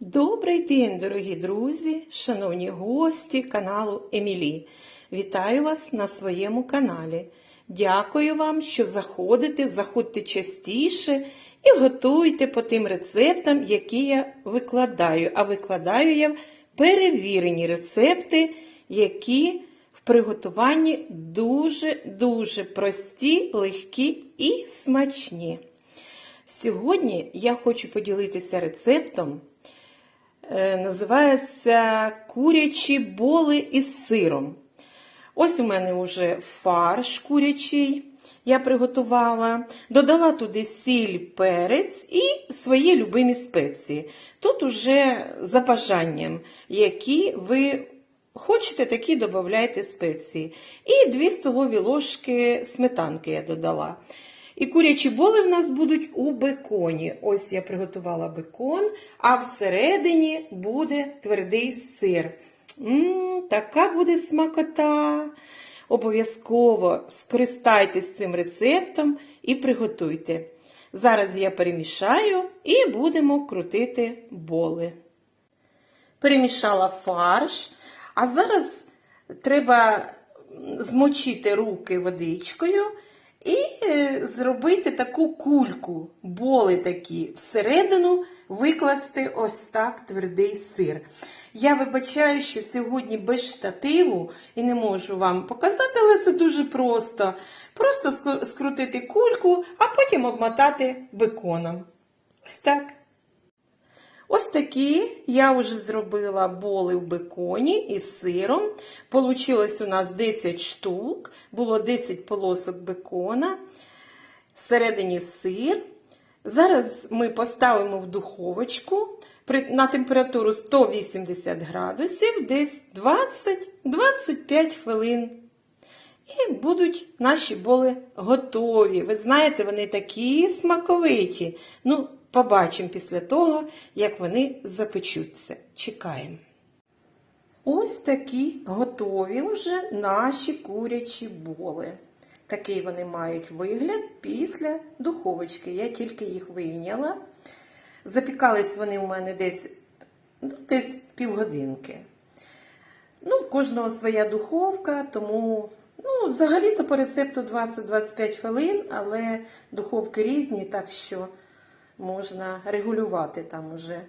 Добрий день, дорогі друзі, шановні гості каналу Емілі. Вітаю вас на своєму каналі. Дякую вам, що заходите, заходьте частіше і готуйте по тим рецептам, які я викладаю. А викладаю я перевірені рецепти, які в приготуванні дуже-дуже прості, легкі і смачні. Сьогодні я хочу поділитися рецептом. Е, Називається курячі боли із сиром. Ось у мене вже фарш курячий я приготувала. Додала туди сіль, перець і свої любимі спеції. Тут уже за бажанням, які ви хочете, такі додавайте спеції. І 2 столові ложки сметанки я додала. І курячі боли в нас будуть у беконі. Ось я приготувала бекон, а всередині буде твердий сир. М, така буде смакота. Обов'язково скористайтесь цим рецептом і приготуйте. Зараз я перемішаю і будемо крутити боли. Перемішала фарш, а зараз треба змочити руки водичкою і е, зробити таку кульку, боли такі, всередину викласти ось так твердий сир. Я вибачаю, що сьогодні без штативу і не можу вам показати, але це дуже просто. Просто скрутити кульку, а потім обмотати беконом. Ось так. Ось такі я вже зробила боли в беконі із сиром. Получилось у нас 10 штук, було 10 полосок бекона, всередині сир. Зараз ми поставимо в духовочку на температуру 180 градусів, десь 20-25 хвилин. І будуть наші боли готові. Ви знаєте, вони такі смаковиті. Ну, побачимо після того, як вони запечуться. Чекаємо. Ось такі готові вже наші курячі боли. Такий вони мають вигляд після духовочки. Я тільки їх вийняла. Запікались вони у мене десь, ну, десь півгодинки. Ну, в кожного своя духовка, тому ну, взагалі-то по рецепту 20-25 хвилин, але духовки різні, так що можна регулювати там уже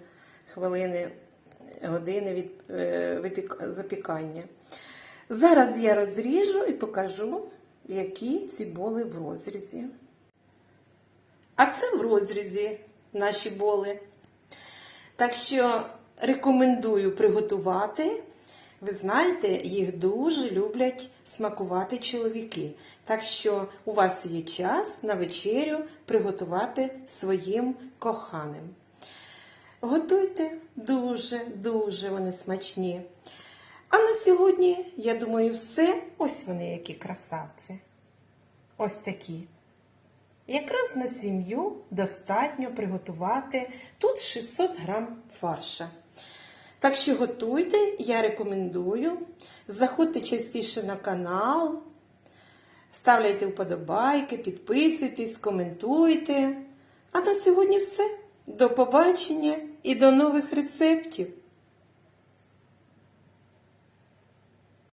хвилини, години від е, випік- запікання. Зараз я розріжу і покажу, які ці боли в розрізі. А це в розрізі наші боли. Так що рекомендую приготувати. Ви знаєте, їх дуже люблять смакувати чоловіки. Так що у вас є час на вечерю приготувати своїм коханим. Готуйте дуже-дуже вони смачні. А на сьогодні, я думаю, все. Ось вони, які красавці. Ось такі. Якраз на сім'ю достатньо приготувати тут 600 грам фарша. Так що готуйте, я рекомендую. Заходьте частіше на канал, ставляйте вподобайки, підписуйтесь, коментуйте. А на сьогодні все. До побачення і до нових рецептів!